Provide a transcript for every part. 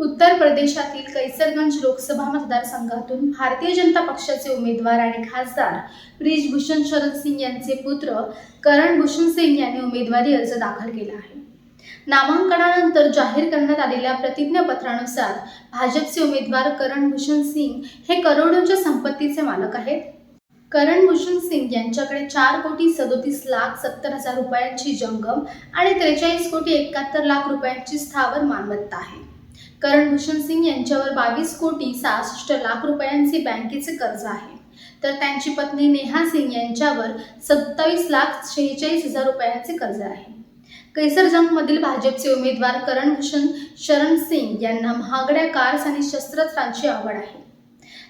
उत्तर प्रदेशातील कैसरगंज लोकसभा मतदारसंघातून भारतीय जनता पक्षाचे उमेदवार आणि खासदार ब्रिजभूषण शरद सिंग यांचे पुत्र करण भूषण सिंग यांनी उमेदवारी अर्ज दाखल केला आहे. नामांकनानंतर जाहीर करण्यात आलेल्या प्रतिज्ञापत्रानुसार भाजपचे उमेदवार करण भूषण सिंग हे करोडोंच्या संपत्तीचे मालक आहेत. करण भूषण सिंग यांच्याकडे चार कोटी सदोतीस लाख सत्तर हजार रुपयांची जंगम आणि त्रेचाळीस कोटी एकाहत्तर लाख रुपयांची स्थावर मालमत्ता आहे. करण भूषण सिंग यांच्यावर बावीस कोटी सहासष्ट लाख रुपयांचे बँकेचे कर्ज आहे. तर त्यांची पत्नी नेहा सिंग यांच्यावर सत्तावीस लाख शेहेचाळीस हजार रुपयांचे कर्ज आहे. कैसरजंगमधील भाजपचे उमेदवार करण भूषण शरण सिंग यांना महागड्या कार्स आणि शस्त्रास्त्रांची आवड आहे.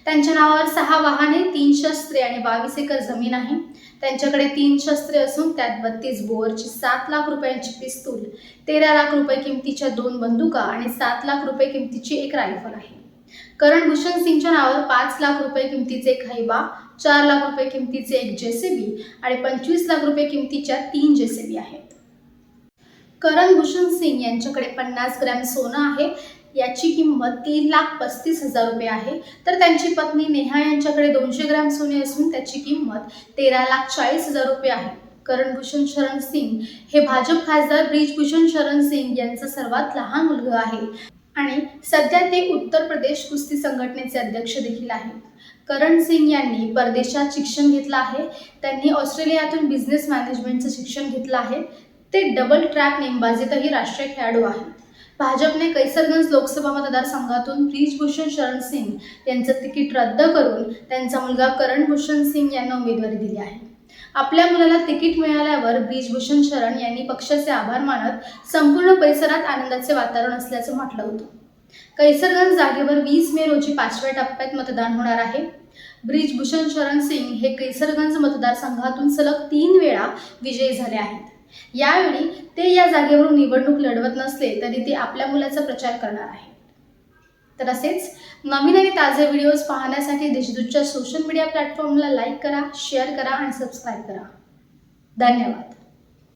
त्यांच्या नावावर सहा वाहने तीन शस्त्रे आणि बावीस एकर जमीन आहे. त्यांच्याकडे तीन शस्त्रे असून त्यात बत्तीस बोअरची सात लाख रुपयांची पिस्तूल तेरा लाख रुपये किमतीच्या दोन बंदुका आणि सात लाख रुपये किमतीची एक रायफल आहे. करण भूषण सिंगच्या नावावर पाच लाख रुपये किमतीचे एक हैबा चार लाख रुपये किमतीचे एक जेसीबी आणि पंचवीस लाख रुपये किमतीच्या तीन जेसीबी आहेत. करण भूषण सिंग यांच्याकडे पन्नास ग्रॅम सोनं आहे. याची किंमत तीन लाख पस्तीस हजार रुपये आहे. तर त्यांची पत्नी नेहा यांच्याकडे दोनशे ग्रॅम सोने असून त्याची किंमत तेरा लाख चाळीस हजार रुपये आहे. करण भूषण शरण सिंग हे भाजप खासदार ब्रिजभूषण शरण सिंग यांचा सर्वात लहान मुलगा आहे. आणि सध्या ते उत्तर प्रदेश कुस्ती संघटनेचे अध्यक्ष देखील आहेत. करण सिंग यांनी परदेशात शिक्षण घेतलं आहे. त्यांनी ऑस्ट्रेलियातून बिझनेस मॅनेजमेंटचं शिक्षण घेतलं आहे. ते डबल ट्रॅक नेमबाजीतही राष्ट्रीय खेळाडू आहेत. भाजपने कैसरगंज लोकसभा मतदारसंघातून ब्रिजभूषण शरण सिंग यांचं तिकीट रद्द करून त्यांचा मुलगा करण भूषण सिंग यांना उमेदवारी दिली आहे. आपल्या मुलाला तिकीट मिळाल्यावर ब्रिजभूषण शरण यांनी पक्षाचे आभार मानत संपूर्ण परिसरात आनंदाचे वातावरण असल्याचं म्हटलं होतं. कैसरगंज जागेवर वीस मे रोजी पाचव्या टप्प्यात मतदान होणार आहे. ब्रिजभूषण शरण सिंग हे कैसरगंज मतदारसंघातून सलग तीन वेळा विजयी झाले आहेत. यावेळी ते या जागेवरून निवडणूक लढवत नसले तरी ते आपल्या मुलाचा प्रचार करणार आहे तर असेच नवीन आणि ताजे व्हिडिओज पाहण्यासाठी देशदूतच्या सोशल मीडिया प्लॅटफॉर्मला लाईक करा शेअर करा आणि सबस्क्राईब करा. धन्यवाद.